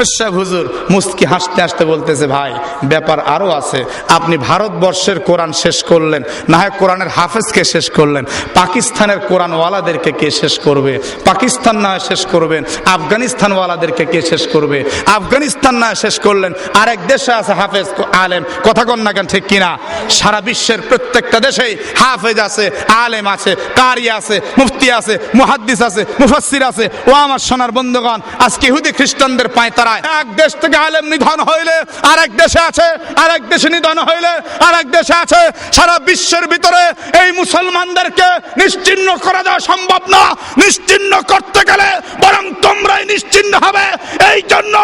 হাফেজ হুজুর মুস্কি হাসতে হাসতে বলতেছে, ভাই, ব্যাপার আরও আছে। আপনি ভারতবর্ষের কোরআন শেষ করলেন, না হয় কোরআনের হাফেজকে শেষ করলেন, পাকিস্তানের কোরআনওয়ালাদেরকে কে শেষ করবে? পাকিস্তান না শেষ করবেন আফগানিস্তানওয়ালাদেরকে কে শেষ করবে? আফগানিস্তান না শেষ করলেন, আরেক দেশে আছে হাফেজ আলেম। কথা কন না কেন, ঠিক কিনা? সারা বিশ্বের প্রত্যেকটা দেশেই হাফেজ আছে, আলেম আছে, কারি আছে, মুফতি আছে, মুহাদ্দিস আছে, মুফাসসির আছে। ও আমার সোনার বন্ধুগণ, আজকে ইহুদি খ্রিস্টানদের পায় তারায় এক দেশ থেকে আলেম নিধন হইলে আরেক দেশে আছে, আরেক দেশে নিধন হইলে আরেক দেশে আছে। সারা বিশ্বের ভিতরে এই মুসলমানদেরকে নিশ্চিহ্ন করে দেওয়া সম্ভব না। নিশ্চিহ্ন করতে গেলে বরং তোমরাই নিশ্চিহ্ন হবে। এই জন্য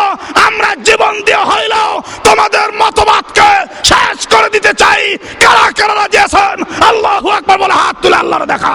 আমরা জীবন দিয়ে হইলেও তোমাদের মতবাদকে শেষ করে দিতে চাই। কারা কারা রাজি আছেন? আল্লাহ আকবার বলে হাত তুলে আল্লাহর দেখা।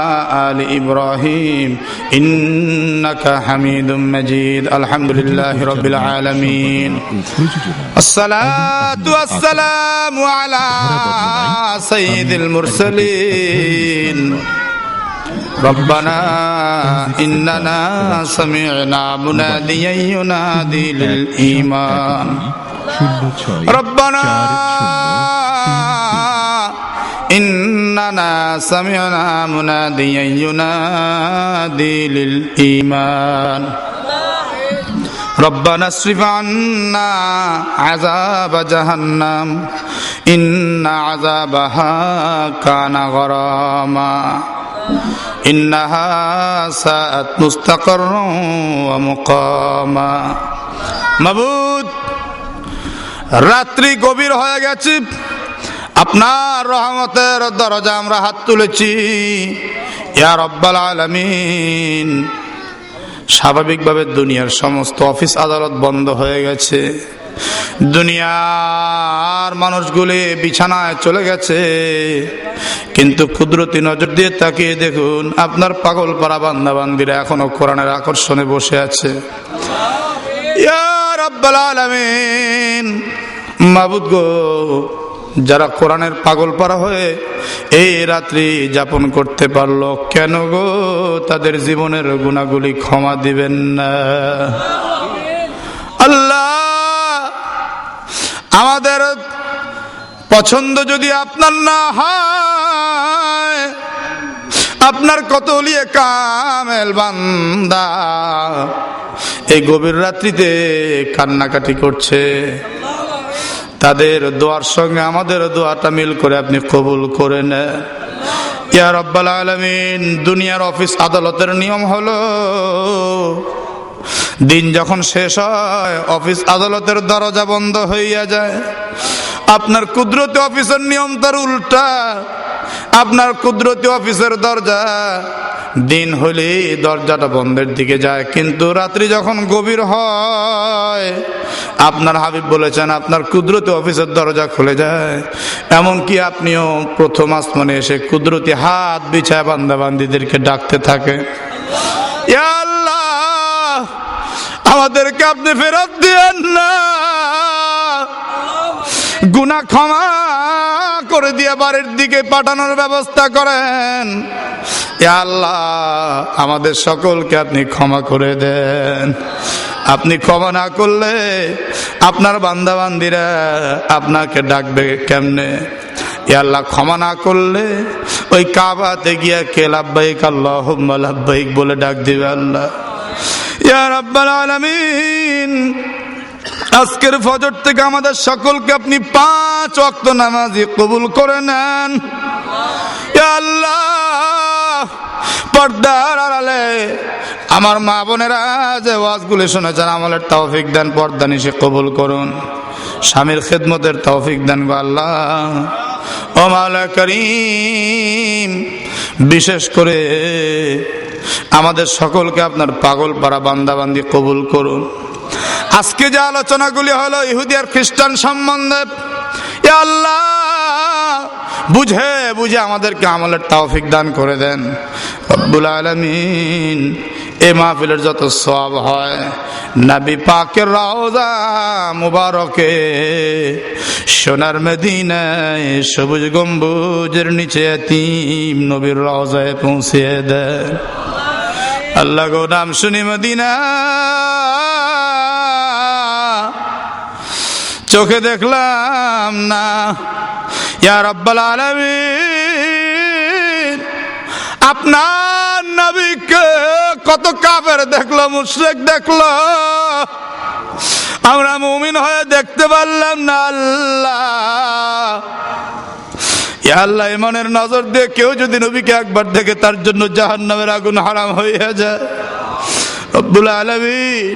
آل إبراهيم إنك حميد مجيد الحمد لله رب العالمين الصلاة والسلام على سيد المرسلين ربنا إننا سمعنا مناديا ينادي للإيمان ربنا إننا سمعنا مناديا ينادي للإيمان ربنا اصرف عنا عذاب جهنم إن عذابها كان غراما إنها ساءت مستقرا ومقاما মাবুদ রাত্রি গভীর হয়ে গেছে আপনার রহমতের দরজা আমরা হাত তুলেছি। ইয়া রব্বাল আলামিন। স্বাভাবিকভাবে দুনিয়ার সমস্ত অফিস আদালত বন্ধ হয়ে গেছে। দুনিয়ার মানুষগুলি বিছানায় চলে গেছে। কিন্তু কুদরতি নজর দিয়ে তাকিয়ে দেখুন, আপনার পাগল পাড়া বান্দা বান্দিরা এখনও কোরআনের আকর্ষণে বসে আছে। ইয়া রাব্বাল আলামিন। মাবুদ গো যারা কোরআনের পাগল পারা হয়ে এই রাত্রি যাপন করতে পারল, কেন গো তাদের জীবনের গুণাগুলি ক্ষমা দিবেন না? আল্লাহ, আমাদের পছন্দ যদি আপনার না হয়, আপনার কত লিয়ে কামেল বান্দা। এই গভীর রাত্রিতে কান্নাকাটি করছে। তাদের দোয়ার সঙ্গে আমাদের দোয়াটা মিল করে আপনি কবুল করে নেন। ইয়া রব্বাল আলমিন, দুনিয়ার অফিস আদালতের নিয়ম হলো, দিন যখন শেষ হয়, অফিস আদালতের দরজা বন্ধ হইয়া যায়। আপনার কুদরতি অফিসের নিয়ম তার উল্টা। আপনার কুদরতি অফিসের দরজা। দিন হলে দরজাটা বন্ধের দিকে যায়, কিন্তু রাত্রি যখন গভীর হয়, আপনার হাবিব বলেছেন, আপনার কুদরতি অফিসের দরজা খুলে যায়। এমনকি আপনিও প্রথম আসমানে এসে কুদরতি হাত বিছায় বান্দা বান্দিদেরকে ডাকতে থাকে। আমাদেরকে আপনি ফেরত দিয়েন না। গুনা ক্ষমা করে দিয়ে বাড়ির দিকে পাঠানোর ব্যবস্থা করেন। আল্লাহ, আমাদের সকলকে আপনি ক্ষমা করে দেন। আপনি ক্ষমা না করলে আপনার বান্দা বান্দিরা আপনাকে ডাকবে কেমনে? আল্লাহ, ক্ষমা না করলে ওই কাবাতে গিয়া কে লাভবাহিক আল্লাহ লাভবাহিক বলে ডাক দিবে আল্লাহ। ইয়ার রাব্বাল আলামিন, আজকের ফজর থেকে আমাদের সকলকে আপনি পাঁচ অক্ত নামাজি কবুল করে নেন। পর্দার আড়ালে আমার মা বোনেরা যে ওয়াজগুলি শুনেছেন, আমলের তৌফিক দেন, পর্দা নিশে কবুল করুন। স্বামীর খেদমতের তৌফিক দেন গো আল্লাহ। ও করিম, বিশেষ করে আমাদের সকলকে আপনার পাগল পাড়া বান্দাবান্দি কবুল করুন। আজকে যে আলোচনাগুলি হলো ইহুদি আর খ্রিস্টান সম্বন্ধে আল্লাহ, বুঝে বুঝে আমাদেরকে আমলের তৌফিক দান করে দেন। রব্বুল আলমিন, এ মাহফিলের যত সব হয়, নবী পাকের রওজা মুবারকে, সোনার মদিনায় সবুজ গম্বুজের নিচে তিম নবীর রওজায় পৌঁছিয়ে দেন। আল্লাহ গো, নাম শুনি মদিনা চোখে দেখলাম না। ইয়া রব্বাল আলামিন, আপনার নবীকে কত কাফের দেখল, মুশরিক দেখল। আমরা মুমিন হয়ে দেখতে পারলাম না আল্লাহ। আল্লাহ, ইমানের নজর দিয়ে কেউ যদি নবীকে একবার দেখে তার জন্য জাহান্নামের আগুন হারাম হয়ে যায়। রব্বুল আলামিন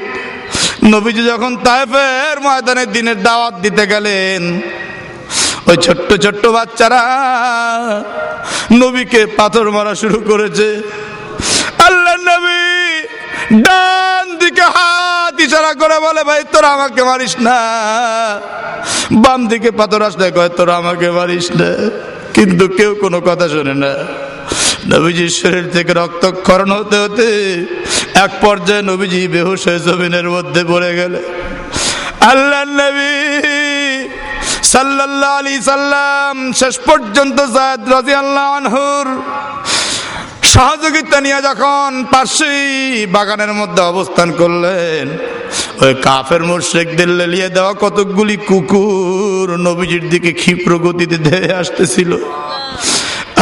নবীজি যখন তাইফের ময়দানে দিনের দাওয়াত দিতে গেলেন, ওই ছোট্ট ছোট্ট বাচ্চারা নবীকে পাথর মারা শুরু করেছে। আল্লাহ নবী ডান দিকে হাত ইশারা করে বলে, ভাই, তোরা আমাকে মারিস না। বাম দিকে পাথর আসলে কয়, তোরা আমাকে মারিস না। কিন্তু কেউ কোনো কথা শোনে না। নবীজির শরীর থেকে রক্তক্ষরণ হতে হতে এক পর্যায়ে নবীজি বেহুশ হয়ে জমিনের মধ্যে পড়ে গেলে। আল্লাহ নবী সাল্লাল্লাহ আলী সাল্লাম শেষ পর্যন্ত জায়দ রাজি আল্লাহ আনহুর সহযোগিতা নিয়ে যখন পাশেই বাগানের মধ্যে অবস্থান করলেন, ওই কাফের মুর্শেকদের লেলিয়ে দেওয়া কতকগুলি কুকুর নবীজির দিকে ক্ষিপ্র গতিতে ধেয়ে আসতেছিল।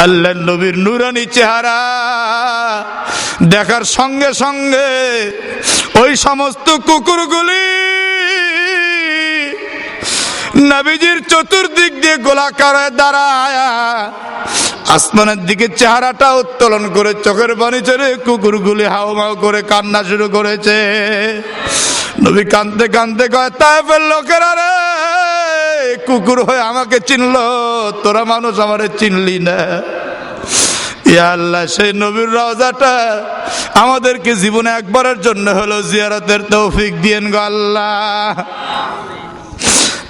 আল্লাহ নবীর নুরানি চেহারা দেখার সঙ্গে সঙ্গে ওই সমস্ত কুকুরগুলি নবীজির চতুর্দিক দিয়ে গোলাকারে দাঁড়ায় আসমানের দিকে চেহারাটা উত্তোলন করে চোখের পানি ছেড়ে কুকুরগুলি হাওমাও করে কান্না শুরু করেছে। নবী কান্দতে কান্দতে কয়, তাইফের লোকেরা রে কুকুর হয়ে আমাকে চিনলো, তোরা মানুষ আমারে চিনলি না। আল্লাহ, সেই নবীর রওজাটা আমাদেরকে জীবনে একবারের জন্য হলো জিয়ারতের তৌফিক দিয়েন গো আল্লাহ।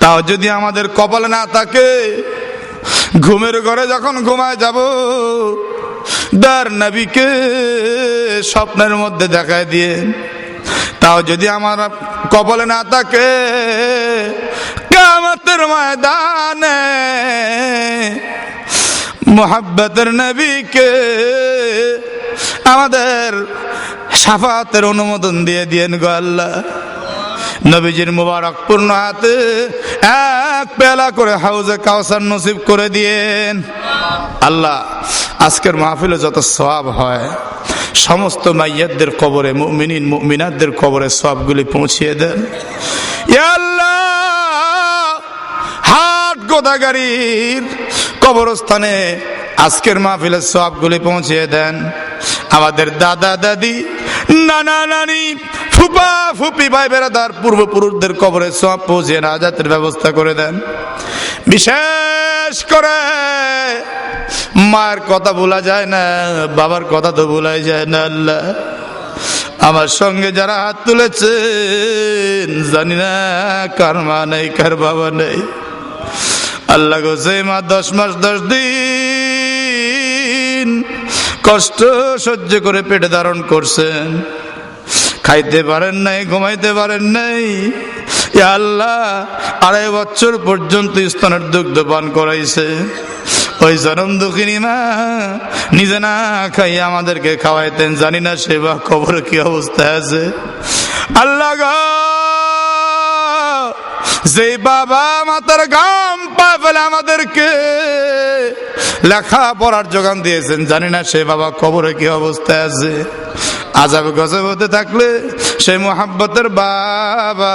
তাও যদি আমাদের কপালে না থাকে, ঘুমের ঘরে যখন ঘুমায় যাব, দার নবীকে স্বপ্নের মধ্যে দেখায় দিয়ে তাও যদি আমার কপালে না থাকে কামতের ময়দানে মোহাব্বতের নবীকে আমাদের সাফাতের অনুমোদন দিয়ে দিয়েন গো আল্লাহ। নবীজির মুবারক পূর্ণ হাতে এক পেলা করে হাউজে কাউসার নসিব করে দিয়েন। আল্লাহ, আজকের মাহফিলে যত সব হয়, সমস্ত মাইয়াদের কবরে, মুমিনিন, মুমিনাতদের কবরে সবগুলি পৌঁছিয়ে দেন। গোদাগাড়ির কবরস্থানে আজকের মাহফিলের সবগুলি পৌঁছিয়ে দেন। আমাদের দাদা, দাদি, নানা, নানি, ফুপা, ফুপি, ভাই বেড়াদার পূর্বপুরুষদের কবরে সব পৌঁছে নাজাতের ব্যবস্থা করে দেন। বিশেষ করে মায়ের কথা ভোলা যায় না, বাবার কথা তো ভোলাই যায় না, আল্লাহ। আমার সঙ্গে যারা হাত তুলেছেন, জানি না কার মা নেই, কার বাবা নেই। আল্লাহ গো মা দশ মাস, দশ দিন কষ্ট সহ্য করে পেটে ধারণ করছেন, খাইতে পারেন নাই, ঘুমাইতে পারেন নাই আল্লাহ, আড়াই বছর পর্যন্ত স্তনের দুগ্ধ পান করাইছে। ওই জনম দুঃখিনী মা, নিজে না খাই আমাদেরকে খাওয়াইতেন, জানি না সেবা খবর কি অবস্থায় আছে। আল্লাহ গো যে বাবা মাতার গাম পায় ফেলে আমাদেরকে লেখা পড়ার যোগান দিয়েছেন, জানি না সে বাবা কবরে কি অবস্থায় আছে। আজাব গজব হতে থাকলে সে মোহাব্বতের বাবা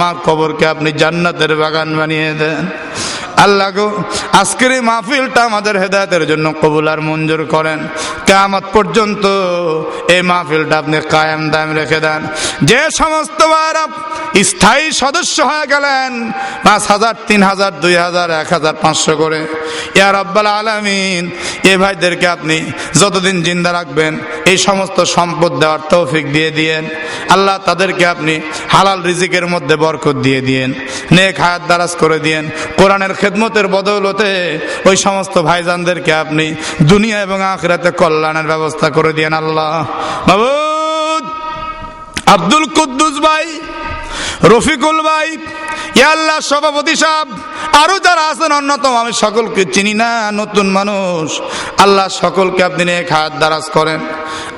মা কবরকে আপনি জান্নাতের বাগান বানিয়ে দেন। আল্লাহ গো, আজকের এই মাহফিলটা আমাদের হেদায়তের জন্য কবুল আর মঞ্জুর করেন। কেয়ামত পর্যন্ত এই মাহফিলটা আপনি কায়েম দায়েম রেখে দেন। যে সমস্ত স্থায়ী সদস্য হয়ে গেলেন, পাঁচ হাজার, তিন হাজার, দুই হাজার, এক হাজার, পাঁচশো করে। ইয়ার আব্বাল আলমিন, এ ভাইদেরকে আপনি যতদিন জিন্দা রাখবেন, এই সমস্ত সম্পদ দেওয়ার তৌফিক দিয়ে দিয়েন। আল্লাহ তাদেরকে আপনি হালাল রিজিকের মধ্যে বরকত দিয়ে দিয়েন। নেক হায়াত দারাজ করে দিয়েন। কোরআনের খেদমতের বদৌলতে ওই সমস্ত ভাইজানদেরকে আপনি দুনিয়া এবং আখরাতে কল্যাণের ব্যবস্থা করে দিয়েন আল্লাহ। আব্দুল কুদ্দুস ভাই, রফিকুল ভাই আল্লাহ সভাপতি সাহেব, আরও যারা আছেন অন্যতম, আমি সকলকে চিনি না, নতুন মানুষ। আল্লাহ সকলকে আপনি নিয়ে হাত দারাজ করেন।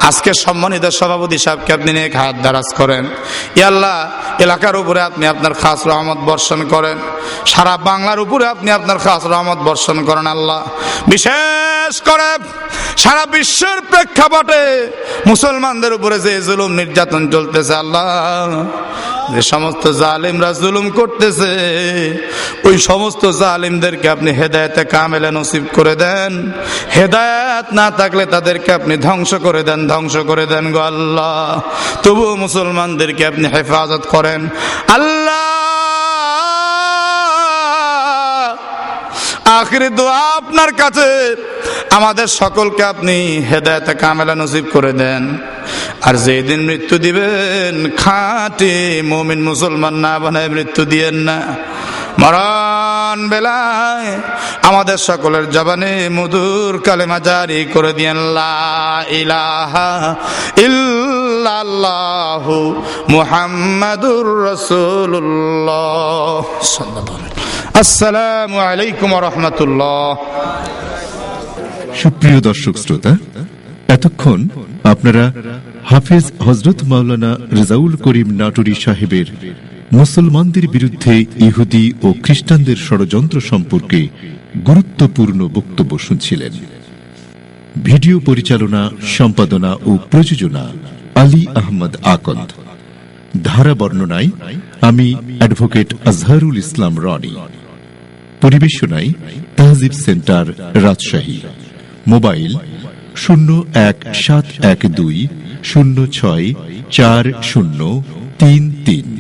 আজকে সম্মানিত সভাপতি সাহেবকে আপনি নিয়ে হাত দারাজ করেন। আল্লাহ, এলাকার উপরে আপনি আপনার খাস রহমত বর্ষণ করেন। সারা বাংলার উপরে আপনি আপনার খাস রহমত বর্ষণ করেন আল্লাহ। বিশেষ করে সারা বিশ্বের প্রেক্ষাপটে মুসলমানদের উপরে যে জুলুম নির্যাতন চলতেছে, আল্লাহ, যে সমস্ত জালিমরা জুলুম করতেছে, ওই সমস্ত জালিমদেরকে আপনি হেদায়তে কামেলে নসিব করে দেন। হেদায়াত না থাকলে তাদেরকে আপনি ধ্বংস করে দেন, ধ্বংস করে দেন গো আল্লাহ। তবুও মুসলমানদেরকে আপনি হেফাজত করেন। আল্লাহ আখিরি দোয়া আপনার কাছে। আমাদের সকলকে আপনি হেদায়তে কামেলা নসিব করে দেন। আর যেদিন মৃত্যু দিবেন, খাঁটি মমিন মুসলমান না বানায় মৃত্যু দিয়েন না। মরণ বেলায় আমাদের সকলের জবানে মধুর কালেমা জারি করে দিয়েন ইলাহা ইল্লাল্লাহু মুহাম্মাদুর রাসূলুল্লাহ। আসসালামু আলাইকুম রহমতুল্লাহ। সুপ্রিয় দর্শক শ্রোতা, এতক্ষণ আপনারা হাফেজ হজরত মাওলানা রেজাউল করিম নাটুরি সাহেবের মুসলমানদের বিরুদ্ধে ইহুদি ও খ্রিস্টানদের ষড়যন্ত্র সম্পর্কে গুরুত্বপূর্ণ বক্তব্য শুনছিলেন। ভিডিও পরিচালনা, সম্পাদনা ও প্রযোজনা আলী আহমদ আকন্দ। ধারা বর্ণনায় আমি অ্যাডভোকেট আজহারুল ইসলাম রনি। পরিবেশনায় তাহজিব সেন্টার, রাজশাহী। মোবাইল শূন্য এক সাত এক দুই শূন্য ছয় চার শূন্য তিন তিন।